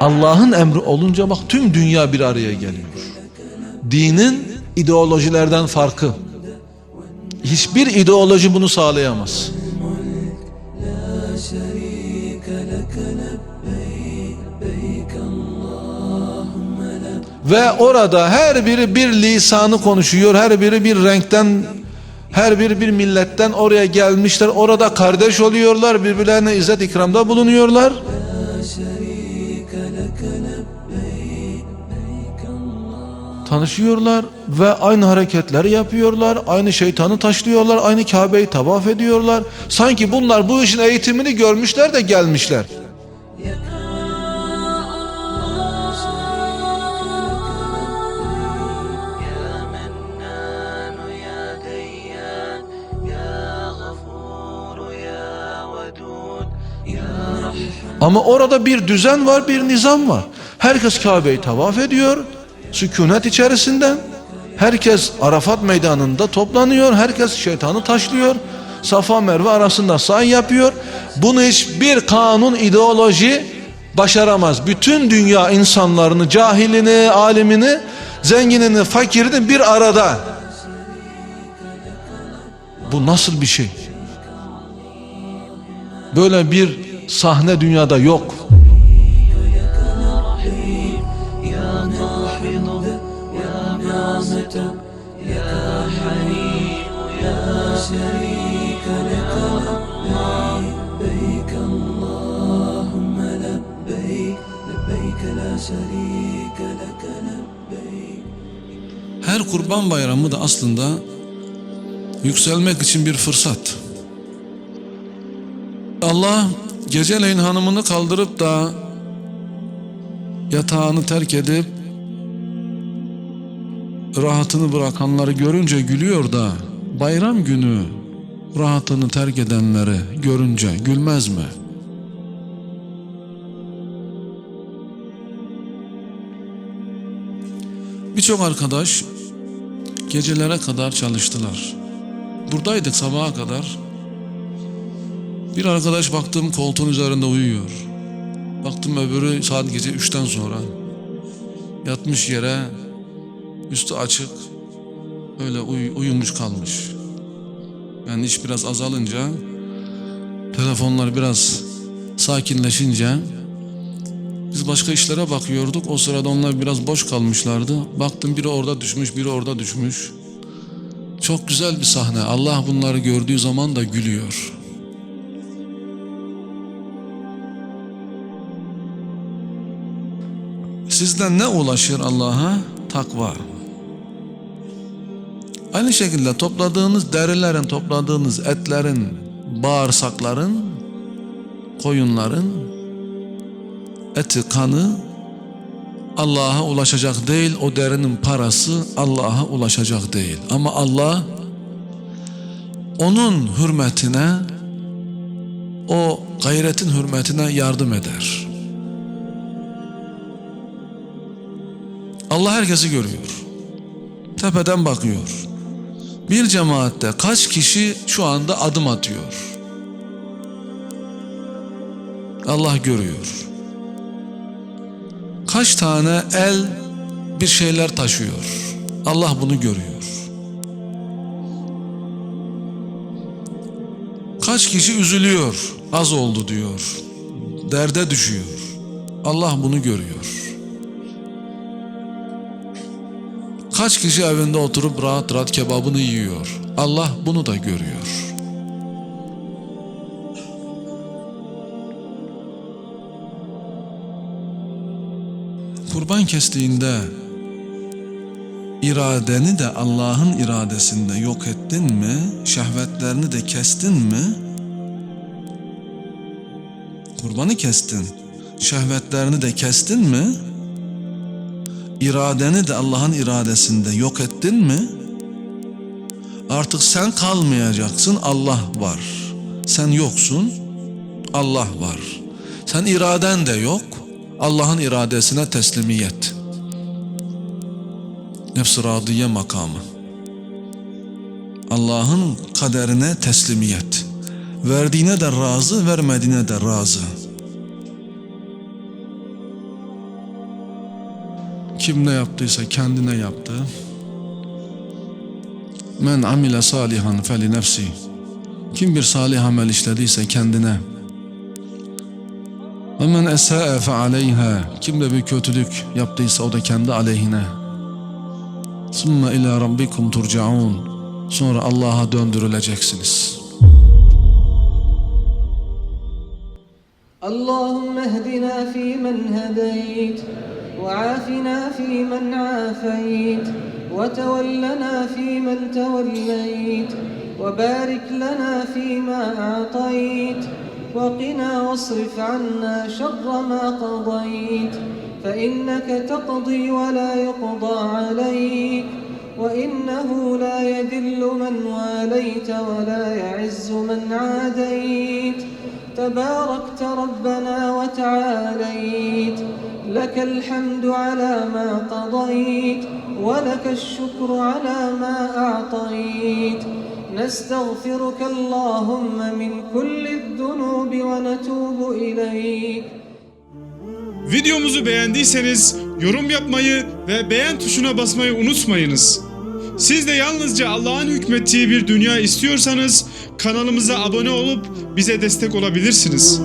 Allah'ın emri olunca bak tüm dünya bir araya geliyor. Dinin ideolojilerden farkı. Hiçbir ideoloji bunu sağlayamaz. Ve orada her biri bir lisanı konuşuyor, her biri bir renkten, her biri bir milletten oraya gelmişler. Orada kardeş oluyorlar, birbirlerine izzet ikramda bulunuyorlar. tanışıyorlar ve aynı hareketleri yapıyorlar, aynı şeytanı taşlıyorlar, aynı Kabe'yi tavaf ediyorlar. Sanki bunlar bu işin eğitimini görmüşler de gelmişler. Ama orada bir düzen var, bir nizam var. Herkes Kabe'yi tavaf ediyor, sükunet içerisinden. Herkes Arafat meydanında toplanıyor, herkes şeytanı taşlıyor. Safa Merve arasında say yapıyor. Bunu hiçbir kanun, ideoloji başaramaz. Bütün dünya insanlarını, cahilini, alimini, zenginini, fakirini bir arada. Bu nasıl bir şey? Böyle bir sahne dünyada yok. Her kurban bayramı da aslında yükselmek için bir fırsat. Allah geceleyin hanımını kaldırıp da yatağını terk edip rahatını bırakanları görünce gülüyor da bayram günü rahatını terk edenleri görünce gülmez mi? Birçok arkadaş gecelere kadar çalıştılar. Buradaydık sabaha kadar. Bir arkadaş baktım koltuğun üzerinde uyuyor. Baktım öbürü saat gece 3'ten sonra. Yatmış yere üstü açık öyle uy- uyumuş kalmış. Yani iş biraz azalınca telefonlar biraz sakinleşince biz başka işlere bakıyorduk. O sırada onlar biraz boş kalmışlardı. Baktım biri orada düşmüş, biri orada düşmüş. Çok güzel bir sahne. Allah bunları gördüğü zaman da gülüyor. Sizden ne ulaşır Allah'a? Takva. Aynı şekilde topladığınız derilerin, topladığınız etlerin, bağırsakların, koyunların eti, kanı Allah'a ulaşacak değil. O derinin parası Allah'a ulaşacak değil. Ama Allah onun hürmetine, o gayretin hürmetine yardım eder. Allah herkesi görüyor. Tepeden bakıyor. Bir cemaatte kaç kişi şu anda adım atıyor? Allah görüyor. Kaç tane el bir şeyler taşıyor. Allah bunu görüyor. Kaç kişi üzülüyor, az oldu diyor. Derde düşüyor. Allah bunu görüyor. Kaç kişi evinde oturup rahat rahat kebabını yiyor. Allah bunu da görüyor. Kurban kestiğinde iradeni de Allah'ın iradesinde yok ettin mi? Şehvetlerini de kestin mi? Kurbanı kestin. Şehvetlerini de kestin mi? İradeni de Allah'ın iradesinde yok ettin mi? Artık sen kalmayacaksın, Allah var. Sen yoksun, Allah var. Sen iraden de yok, Allah'ın iradesine teslimiyet. Nefs-i radiye makamı. Allah'ın kaderine teslimiyet. Verdiğine de razı, vermediğine de razı. Kim ne yaptıysa kendine yaptı. Men amile salihan feli nefsi. Kim bir salih amel işlediyse kendine. Ve men esa'e fe aleyha. Kim de bir kötülük yaptıysa o da kendi aleyhine. Sümme ila rabbikum turcaun. Sonra Allah'a döndürüleceksiniz. Allahümme ehdina fîmen hedeyt. وعافنا فيمن عافيت وتولنا فيمن توليت وبارك لنا فيما أعطيت وقنا واصرف عنا شر ما قضيت فإنك تقضي ولا يقضى عليك وإنه لا يذل من واليت ولا يعز من عاديت. تباركت ربنا وتعاليت لك الحمد على ما قضيت ولك الشكر على ما أعطيت نستغفرك اللهم من كل الذنوب ونتوب إليك Videomuzu beğendiyseniz yorum yapmayı ve beğen tuşuna basmayı unutmayınız. Siz de yalnızca Allah'ın hükmettiği bir dünya istiyorsanız kanalımıza abone olup bize destek olabilirsiniz.